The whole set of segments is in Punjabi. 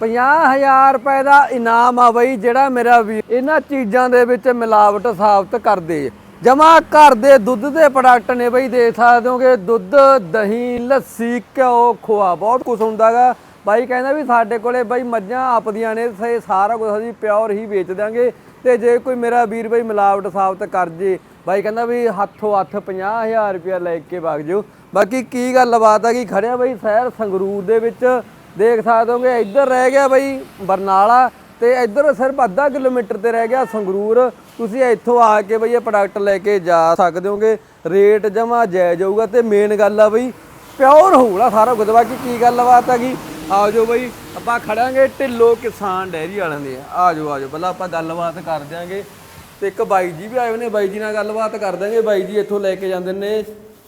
50000 ਰੁਪਏ ਦਾ ਇਨਾਮ ਆ ਬਈ, ਜਿਹੜਾ ਮੇਰਾ ਵੀ ਇਹਨਾਂ ਚੀਜ਼ਾਂ ਦੇ ਵਿੱਚ ਮਿਲਾਵਟ ਸਾਬਤ ਕਰਦੇ। ਜਮਾ ਘਰ ਦੇ ਦੁੱਧ ਦੇ ਪ੍ਰੋਡਕਟ ਨੇ ਬਈ ਦੇ ਸਕਦੇ ਹੋਗੇ, ਦੁੱਧ, ਦਹੀਂ, ਲੱਸੀ, ਘਿਓ, ਖੋਆ, ਬਹੁਤ ਕੁਝ ਹੁੰਦਾਗਾ ਬਾਈ ਕਹਿੰਦਾ ਵੀ ਸਾਡੇ ਕੋਲੇ ਬਈ ਮੱਝਾਂ ਆਪਦੀਆਂ ਨੇ ਸੇ ਸਾਰਾ ਕੁਝ ਅਸੀਂ ਪਿਓਰ ਹੀ ਵੇਚ ਦਿਆਂਗੇ। ਤੇ ਜੇ ਕੋਈ ਮੇਰਾ ਵੀਰ ਬਈ ਮਿਲਾਵਟ ਸਾਬਤ ਕਰ ਜੇ, ਬਾਈ ਕਹਿੰਦਾ ਵੀ ਹੱਥੋਂ ਹੱਥ 50000 ਰੁਪਇਆ ਲੈ ਕੇ ਵਗ ਜਾਓ। ਬਾਕੀ ਕੀ ਗੱਲਬਾਤ ਆ, ਕਿ ਖੜਿਆ ਬਈ ਸ਼ਹਿਰ ਸੰਗਰੂਰ ਦੇ ਵਿੱਚ। ਦੇਖ ਸਕਦੇ ਹੋਗੇ, ਇੱਧਰ ਰਹਿ ਗਿਆ ਬਈ ਬਰਨਾਲਾ ਤੇ ਇੱਧਰ ਸਿਰਫ ਅੱਧਾ ਕਿਲੋਮੀਟਰ ਤੇ ਰਹਿ ਗਿਆ ਸੰਗਰੂਰ। ਤੁਸੀਂ ਇੱਥੋਂ ਆ ਕੇ ਬਈ ਇਹ ਪ੍ਰੋਡਕਟ ਲੈ ਕੇ ਜਾ ਸਕਦੇ ਹੋਗੇ। ਰੇਟ ਜਮਾ ਜਾਇਜ਼ ਹੋਊਗਾ ਤੇ ਮੇਨ ਗੱਲ ਆ ਬਈ ਪਿਓਰ ਹੋਊਗਾ ਸਾਰਾ ਕੁਝ। ਬਾਕੀ ਕੀ ਗੱਲਬਾਤ ਹੈਗੀ ਆ ਜਾਓ ਬਈ, ਆਪਾਂ ਖੜਾਂਗੇ ਢਿੱਲੋ ਕਿਸਾਨ ਡੈਰੀ ਵਾਲਿਆਂ ਦੇ। ਆ ਜਾਓ ਆ ਜਾਓ, ਪਹਿਲਾਂ ਆਪਾਂ ਗੱਲਬਾਤ ਕਰ ਦਿਆਂਗੇ। ਤੇ ਇੱਕ ਬਾਈ ਜੀ ਵੀ ਆਏ ਹੋਏ ਨੇ, ਬਾਈ ਜੀ ਨਾਲ ਗੱਲਬਾਤ ਕਰ ਦਾਂਗੇ ਬਾਈ ਜੀ ਇੱਥੋਂ ਲੈ ਕੇ ਜਾਂਦੇ ਨੇ।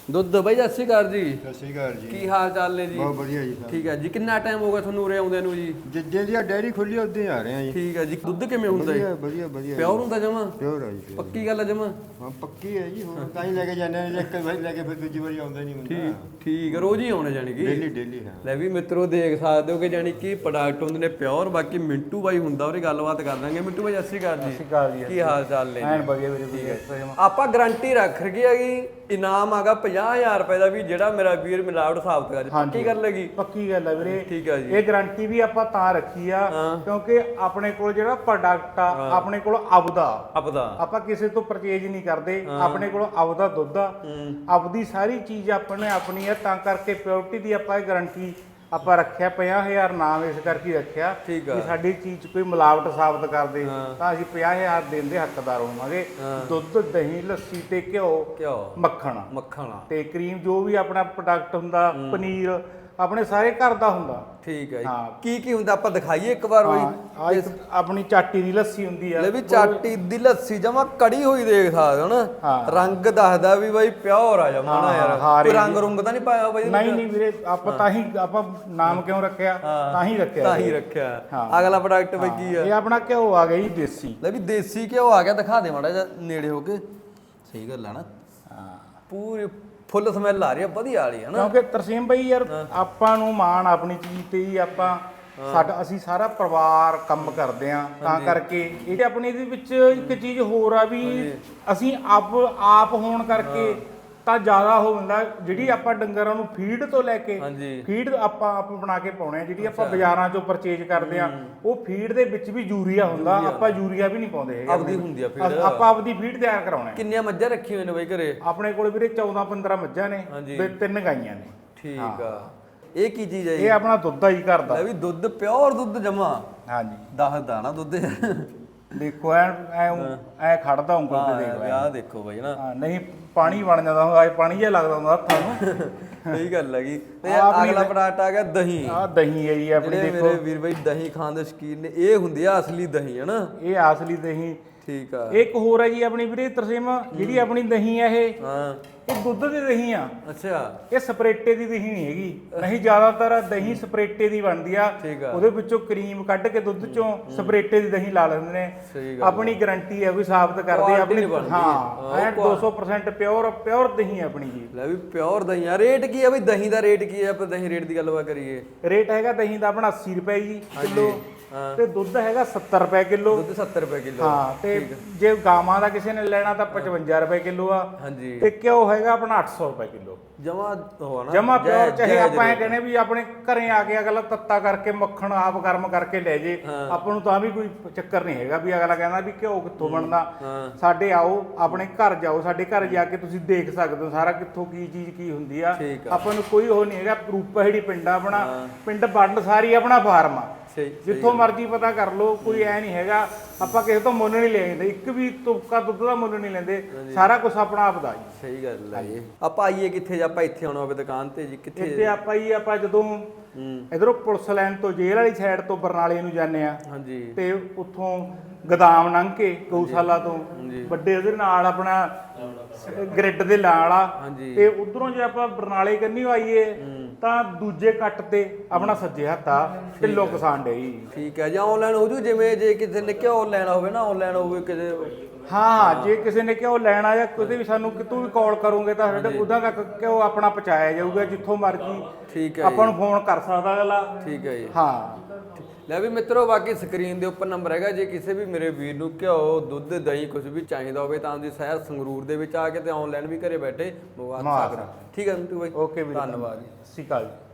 ਦੁੱਧ ਬਾਈ ਸਤਿ ਸ਼੍ਰੀ ਅਕਾਲ ਜੀ। ਸਤਿ ਸ਼੍ਰੀ ਅਕਾਲ ਜੀ। ਕੀ ਹਾਲ ਚਾਲ ਨੇ ਜੀ? ਬਹੁਤ ਵਧੀਆ ਜੀ ਠੀਕ ਹੈ ਜੀ ਕਿੰਨਾ ਟਾਈਮ ਹੋ ਗਿਆ ਤੁਹਾਨੂੰ ਉਰੇ ਆਉਂਦੇ ਨੂੰ ਜੀ? ਜਿੱਦੇ ਦੀ ਡੈਰੀ ਖੁੱਲੀ ਉਦੋਂ ਆ ਰਹੇ ਆ ਜੀ। ਠੀਕ ਹੈ ਜੀ ਦੁੱਧ ਕਿਵੇਂ ਹੁੰਦਾ ਵਧੀਆ ਹੈ ਵਧੀਆ ਵਧੀਆ ਪਿਓਰ ਹੁੰਦਾ ਜਮਾ? ਪਿਓਰ ਆ ਜੀ। ਪੱਕੀ ਗੱਲ ਹੈ ਜਮਾ? ਹਾਂ ਪੱਕੀ ਹੈ ਜੀ ਹੋਰ ਤਾਂ ਹੀ ਲੈ ਕੇ ਜਾਂਦੇ ਨੇ ਜੇ ਇੱਕ ਵਾਰੀ ਲੈ ਕੇ ਫਿਰ ਦੂਜੀ ਵਾਰੀ ਆਉਂਦਾ ਨਹੀਂ ਹੁੰਦਾ। ਠੀਕ ਹੈ, ਰੋਜ਼ ਹੀ ਆਉਣੇ ਜਾਣੀ ਕਿ? ਡੇਲੀ ਡੇਲੀ ਹਾਂ। ਲੈ ਵੀ ਮਿੱਤਰੋ ਦੇਖ ਸਕਦੇ ਹੋ ਕਿ ਜਾਨੀ ਕਿ ਪ੍ਰੋਡਕਟ ਹੁੰਦੇ ਨੇ ਪਿਓਰ ਬਾਕੀ ਮਿੰਟੂ ਬਾਈ ਹੁੰਦਾ ਉਹਦੀ ਗੱਲਬਾਤ ਕਰ ਦਾਂਗੇ। ਮਿੰਟੂ ਬਾਈ ਸਤਿ ਸ਼੍ਰੀ ਅਕਾਲ ਜੀ। ਅਕਾਲ ਜੀ ਕੀ ਹਾਲ ਚਾਲ ਨੇ ਐਨ ਵਧੀਆ ਵੀਰੇ ਵਧੀਆ। ਆਪਾਂ ਗਾਰੰਟੀ ਰੱਖ ਰਗੇ ਹੈਗੀ ਇਨਾਮ ਆਗਾ 50000 ਰੁਪਏ ਦਾ ਵੀ ਜਿਹੜਾ ਮੇਰਾ ਵੀਰ ਮਿਲਾਵਟ ਸਾਬਤ ਕਰ ਪੱਕੀ ਗੱਲ ਹੈਗੀ। ਪੱਕੀ ਗੱਲ ਹੈ ਵੀਰੇ। ਠੀਕ ਹੈ ਜੀ। ਇਹ ਗਾਰੰਟੀ ਵੀ ਆਪਾਂ ਤਾਂ ਰੱਖੀ ਆ ਕਿਉਂਕਿ ਆਪਣੇ ਕੋਲ ਜਿਹੜਾ ਪ੍ਰੋਡਕਟ ਆ ਆਪਣੇ ਕੋਲ ਆਪਦਾ ਆਪਦਾ ਆਪਾਂ ਕਿਸੇ ਤੋਂ ਪਰਚੇਜ ਨਹੀਂ ਕਰਦੇ। ਆਪਣੇ ਕੋਲ ਆਪਦਾ ਦੁੱਧ ਆ। ਆਪਦੀ ਸਾਰੀ ਚੀਜ਼ ਆਪਣੇ ਆਪਣੀ ਆ ਤਾਂ ਕਰਕੇ ਪਿਓਰਿਟੀ ਦੀ ਆਪਾਂ ਇਹ ਗਾਰੰਟੀ ਆਪਾਂ ਰੱਖਿਆ 50000 ਨਾਮ ਇਸ ਕਰਕੇ ਰੱਖਿਆ। ਕਿ ਸਾਡੀ ਚੀਜ਼ 'ਚ ਕੋਈ ਮਿਲਾਵਟ ਸਾਬਤ ਕਰਦੇ ਤਾਂ ਅਸੀਂ 50000 ਦੇਣ ਦੇ ਹੱਕਦਾਰ ਹੋਵਾਂਗੇ। ਦੁੱਧ ਦਹੀਂ ਲੱਸੀ ਤੇ ਘਿਓ ਮੱਖਣ। ਮੱਖਣਾ। ਤੇ ਕਰੀਮ ਜੋ ਵੀ ਆਪਣਾ ਪ੍ਰੋਡਕਟ ਹੁੰਦਾ ਪਨੀਰ ਆਪਣੇ ਸਾਰੇ ਘਰ ਦਾ ਹੁੰਦਾ। ਠੀਕ ਹੈ ਜੀ। ਹਾਂ। ਕੀ ਕੀ ਹੁੰਦਾ? ਆਪਾਂ ਦਿਖਾਈਏ ਇੱਕ ਵਾਰ ਇੱਕ ਆਪਣੀ ਚਾਟੀ ਦੀ ਲੱਸੀ ਹੁੰਦੀ ਆ। ਲੈ ਵੀ ਚਾਟੀ ਦੀ ਲੱਸੀ ਜਮਾ ਕੜੀ ਹੋਈ ਦੇਖ ਸਕਦੇ ਹੋ ਨਾ? ਹਾਂ। ਰੰਗ ਦੱਸਦਾ ਵੀ ਬਾਈ ਪਿਓਰ ਆ ਜਮਾ ਨਾ ਹਾਂ, ਯਾਰ। ਹਾਂ, ਕੋਈ ਰੰਗ ਰੁੰਗ ਤਾਂ ਨਹੀਂ ਪਾਇਆ ਬਾਈ ਨਹੀਂ ਨਹੀਂ ਵੀਰੇ ਆਪਾਂ ਤਾਂ ਹੀ ਆਪਾਂ ਨਾਮ ਕਿਉਂ ਰੱਖਿਆ? ਤਾਂ ਹੀ ਰੱਖਿਆ ਤਾਂ ਹੀ। ਰੱਖਿਆ। ਹਾਂ। ਅਗਲਾ ਪ੍ਰੋਡਕਟ ਬਈ ਕੀ ਆ? ਇਹ ਆਪਣਾ ਘਿਓ ਆ ਗਿਆ ਜੀ ਦੇਸੀ। ਲੈ ਵੀ ਦੇਸੀ ਘਿਓ ਆ ਗਿਆ ਦਿਖਾ ਦੇ ਮਾੜਾ ਜਿਹਾ ਨੇੜੇ ਹੋ ਕੇ। ਸਹੀ ਗੱਲ ਆ ਨਾ। ਹਾਂ। ਪੂਰੀ ਫੁੱਲ ਸਮੈਲ ਆ ਰਹੀ ਆ ਵਧੀਆ ਵਾਲੀ ਹੈ ਨਾ। ਕਿਉਂਕਿ ਤਰਸੀਮ ਬਈ ਯਾਰ ਆਪਾਂ ਨੂੰ ਮਾਣ ਆਪਣੀ ਚੀਜ਼ ਤੇ ਹੀ ਆਪਾਂ ਸਾਡਾ ਅਸੀਂ ਸਾਰਾ ਪਰਿਵਾਰ ਕੰਮ ਕਰਦੇ ਆ ਤਾਂ ਕਰਕੇ ਇਹ ਆਪਣੀ ਦੇ ਵਿੱਚ ਇੱਕ ਚੀਜ਼ ਹੋਰ ਆ ਵੀ ਅਸੀਂ ਆਪ ਆਪ ਹੋਣ ਕਰਕੇ ਤਾਂ ਜ਼ਿਆਦਾ ਹੋ ਹੁੰਦਾ ਜਿਹੜੀ ਆਪਾਂ ਡੰਗਰਾਂ ਨੂੰ ਫੀਡ ਤੋਂ ਲੈ ਕੇ ਫੀਡ ਆਪਾਂ ਆਪ ਬਣਾ ਕੇ ਪਾਉਣੇ ਆ ਜਿਹੜੀ ਆਪਾਂ ਬਾਜ਼ਾਰਾਂ ਚੋਂ ਪਰਚੇਜ ਕਰਦੇ ਆ ਉਹ ਫੀਡ ਦੇ ਵਿੱਚ ਵੀ ਯੂਰੀਆ ਹੁੰਦਾ ਆਪਾਂ ਯੂਰੀਆ ਵੀ ਨਹੀਂ ਪਾਉਂਦੇ ਹੈਗੇ ਆਪਦੀ ਹੁੰਦੀ ਆ feed। ਆਪਾਂ ਆਪਦੀ ਫੀਡ ਤਿਆਰ ਕਰਾਉਣੇ। ਕਿੰਨੀਆਂ ਮੱਝਾਂ ਰੱਖੀਆਂ ਹੋਈਆਂ ਨੇ ਬਾਈ ਘਰੇ? ਆਪਣੇ ਕੋਲ ਵੀਰੇ 14 15 ਮੱਝਾਂ ਨੇ। ਤੇ ਤਿੰਨ ਗਾਈਆਂ ਨੇ। ਠੀਕ ਆ। ਇਹ ਕੀ ਚੀਜ਼ ਹੈ ਇਹ ਆਪਣਾ ਦੁੱਧ ਆ ਜੀ ਘਰ ਦਾ। ਵੀ ਦੁੱਧ ਪਿਓਰ ਦੁੱਧ ਜਮਾ। ਹਾਂਜੀ। ਦੱਸਦਾ ਨਾ ਦੁੱਧ। ਦੇਖੋ ਐ ਐ ਐ ਖੜਦਾ ਉਂਗਲ ਤੇ ਦੇਖ ਲੈ। ਵਿਆਹ ਦੇਖੋ ਬਾਈ ਨਾ ਹਾਂ, ਨਹੀਂ ਪਾਣੀ ਬਣ ਜਾਂਦਾ ਹੁੰਦਾ ਅੱਜ ਪਾਣੀ ਜਿਹਾ ਲੱਗਦਾ ਹੁੰਦਾ ਹੱਥਾਂ ਨੂੰ। ਸਹੀ ਗੱਲ ਹੈਗੀ। ਤੇ ਆਹ ਅਗਲਾ ਪ੍ਰੋਡਕਟ ਆ ਗਿਆ ਦਹੀਂ। ਆਹ ਦਹੀਂ ਹੈ ਜੀ ਆਪਣੀ ਦੇਖੋ। ਮੇਰੇ ਵੀਰ ਬਾਈ ਦਹੀਂ ਖਾਣ ਦੇ ਸ਼ਕੀਨ ਨੇ ਇਹ ਹੁੰਦੀ ਆ ਅਸਲੀ ਦਹੀਂ ਹੈ ਨਾ ਇਹ ਅਸਲੀ ਦਹੀਂ। ਠੀਕ ਆ। ਇੱਕ ਹੋਰ ਹੈ ਜੀ ਆਪਣੀ ਵੀਰੇ ਤਰਸੇਮ ਜਿਹੜੀ ਆਪਣੀ ਦਹੀਂ ਆ ਇਹ। ਹਾਂ। ਇਹ ਦੁੱਧ ਦੀ ਦਹੀਂ ਆ। ਅੱਛਾ। ਇਹ ਸਪਰੇਟੇ ਦੀ ਦਹੀਂ ਨਹੀਂ ਹੈਗੀ। ਨਹੀਂ ਜ਼ਿਆਦਾਤਰ ਦਹੀਂ ਸਪਰੇਟੇ ਦੀ ਬਣਦੀ ਆ। ਠੀਕ ਆ। ਉਹਦੇ ਵਿੱਚੋਂ ਕਰੀਮ ਕੱਢ ਕੇ ਦੁੱਧ ਚੋਂ ਸਪਰੇਟੇ ਦੀ ਦਹੀਂ ਲਾ ਲੈਂਦੇ ਨੇ। ਆਪਣੀ ਗਾਰੰਟੀ ਹੈ ਵੀ ਸਾਬਤ ਕਰਦੇ ਆ Quality ਆਪਣੀ ਬਣਦੀ। ਹਾਂ ਐਨ 200% ਪਿਓਰ ਪਿਓਰ ਦਹੀਂ ਹੈ ਆਪਣੀ ਜੀ। ਲੈ ਵੀ ਪਿਓਰ ਦਹੀਂ ਆ। ਰੇਟ ਕੀ ਆ ਬਈ ਦਹੀਂ ਦਾ ਰੇਟ ਕੀ ਆ? ਆਪਾਂ ਦਹੀਂ ਰੇਟ ਦੀ ਗੱਲਬਾਤ ਕਰੀਏ। ਰੇਟ ਹੈਗਾ ਦਹੀਂ ਦਾ ਆਪਣਾ 80 ਰੁਪਏ ਜੀ ਕਿਲੋ। ਤੇ ਦੁੱਧ ਹੈਗਾ 70 ਰੁਪਏ ਕਿਲੋ। ਦੁੱਧ 70 ਰੁਪਏ ਕਿਲੋ। ਹਾਂ ਤੇ ਜੇ ਗਾਵਾਂ ਦਾ ਕਿਸੇ ਨੇ ਲੈਣਾ ਤਾਂ 55 ਰੁਪਏ ਕਿਲੋ ਆ। ਹਾਂਜੀ। ਤੇ ਘਿਓ ਹੈਗਾ ਆਪਣਾ 800 ਰੁਪਏ ਕਿਲੋ। ਜਮਾ ਹੋਣਾ ਜਮਾ ਪਿਓਰ ਚਾਹੇ ਆਪਾਂ ਇਹ ਕਹਿੰਦੇ ਵੀ ਆਪਣੇ ਘਰੇ ਆ ਕੇ ਅਗਲਾ ਤੱਤਾ ਕਰਕੇ ਮੱਖਣ ਆਪ ਗਰਮ ਕਰਕੇ ਲੈ ਜੇ। ਆਪਾਂ ਨੂੰ ਤਾਂ ਵੀ ਕੋਈ ਚੱਕਰ ਨਹੀਂ ਹੈਗਾ ਵੀ ਅਗਲਾ ਕਹਿੰਦਾ ਵੀ ਘਿਓ ਕਿੱਥੋਂ ਬਣਦਾ। ਸਾਡੇ ਆਓ ਆਪਣੇ ਘਰ ਜਾਓ ਸਾਡੇ ਘਰ ਜਾ ਕੇ ਤੁਸੀਂ ਦੇਖ ਸਕਦੇ ਹੋ ਸਾਰਾ ਕਿੱਥੋਂ ਕੀ ਚੀਜ਼ ਕੀ ਹੁੰਦੀ ਆ। ਆਪਾਂ ਨੂੰ ਕੋਈ ਉਹ ਨਹੀਂ ਹੈਗਾ ਰੂਪਹੜੀ ਪਿੰਡ ਆ ਆਪਣਾ ਪਿੰਡ ਬੰਡ ਸਾਰੀ ਆਪਣਾ ਫਾਰਮ ਆ। ਸਹੀ ਜਿੱਥੋਂ ਮਰਜ਼ੀ ਪਤਾ ਕਰ ਲਓ ਕੋਈ ਐ ਨਹੀਂ ਹੈਗਾ। ਆਪਾਂ ਕਿਸੇ ਤੋਂ ਮੁੱਲ ਨਹੀਂ ਲੈਂਦੇ ਇੱਕ ਵੀ ਤੁਪਕਾ ਦੁੱਧ ਦਾ ਮੁੱਲ ਨਹੀਂ ਲੈਂਦੇ। ਸਾਰਾ ਕੁਝ ਆਪਣਾ ਆਪਦਾ ਜੀ। ਸਹੀ ਗੱਲ ਹੈ ਇਹ ਆਪਾਂ ਆਈਏ ਕਿੱਥੇ ਜੇ? ਆਪਾਂ ਇੱਥੇ ਆਉਣਾ ਹੋਵੇ ਦੁਕਾਨ ਤੇ ਜੀ ਕਿੱਥੇ ਇੱਥੇ ਆਪਾਂ ਹੀ ਆਪਾਂ ਜਦੋਂ ਇਧਰੋਂ ਪੁਲਿਸ ਲਾਈਨ ਤੋਂ ਜੇਲ੍ਹ ਵਾਲੀ ਸਾਈਡ ਤੋਂ ਬਰਨਾਲੇ ਨੂੰ ਜਾਂਦੇ ਆ ਹਾਂਜੀ। ਤੇ ਉੱਥੋਂ ਗਦਾਮ ਲੰਘ ਕੇ ਗਊਸ਼ਾਲਾ ਤੋਂ ਵੱਡੇ ਉਹਦੇ ਨਾਲ ਆਪਣਾ ਗ੍ਰਿਡ ਦੇ ਨਾਲ ਆ। ਤੇ ਉਧਰੋਂ ਜੇ ਆਪਾਂ ਬਰਨਾਲੇ ਕੰਨੀ ਆਈਏ ਤਾਂ ਦੂਜੇ ਕੱਟ ਤੇ ਆਪਣਾ ਸੱਜੇ ਹੱਥ ਆ ਢਿੱਲੋ ਕਿਸਾਨ ਡੇਈ ਠੀਕ ਹੈ ਜਾਂ ਆਨਲਾਈਨ ਹੋ ਜੂ ਜਿਵੇਂ ਜੇ ਕਿਸੇ ਨੇ ਕਿਉਂ ਲੈਣਾ ਹੋਵੇ ਨਾ ਆਨਲਾਈਨ ਹੋਵੇ ਕਿਸੇ ਹਾਂ ਹਾਂ ਜੇ ਕਿਸੇ ਨੇ ਕਿਉਂ ਲੈਣਾ ਜਾਂ ਕਿਤੇ ਵੀ ਸਾਨੂੰ ਕਿਤੋਂ ਵੀ ਕਾਲ ਕਰੋਗੇ ਤਾਂ ਸਾਡੇ ਉਹਦਾ ਤੱਕ ਕਿਉਂ ਆਪਣਾ ਪਹੁੰਚਾਇਆ ਜਾਊਗਾ ਜਿੱਥੋਂ ਮਰਜ਼ੀ ਠੀਕ ਹੈ ਆਪਾਂ ਨੂੰ ਫੋਨ ਕਰ ਸਕਦਾ ਅਗਲਾ। ਠੀਕ ਹੈ ਜੀ। ਹਾਂ। ਲੈ ਵੀ ਮਿੱਤਰੋ ਬਾਕੀ ਸਕਰੀਨ ਦੇ ਉੱਪਰ ਨੰਬਰ ਹੈਗਾ ਜੇ ਕਿਸੇ ਵੀ ਮੇਰੇ ਵੀਰ ਨੂੰ ਘਿਓ ਦੁੱਧ ਦਹੀਂ ਕੁਝ ਵੀ ਚਾਹੀਦਾ ਹੋਵੇ ਤਾਂ ਤੁਸੀਂ ਸ਼ਹਿਰ ਸੰਗਰੂਰ ਦੇ ਵਿੱਚ ਆ ਕੇ ਤੇ ਆਨਲਾਈਨ ਵੀ ਘਰੇ ਬੈਠੇ ਮੰਗਵਾ ਸਕਦੇ। ਠੀਕ ਹੈ ਮਿੱਟੂ ਬਾਈ। ਓਕੇ ਵੀਰੇ ਧੰਨਵਾਦ ਜੀ। ਸਤਿ ਸ਼੍ਰੀ ਅਕਾਲ ਜੀ।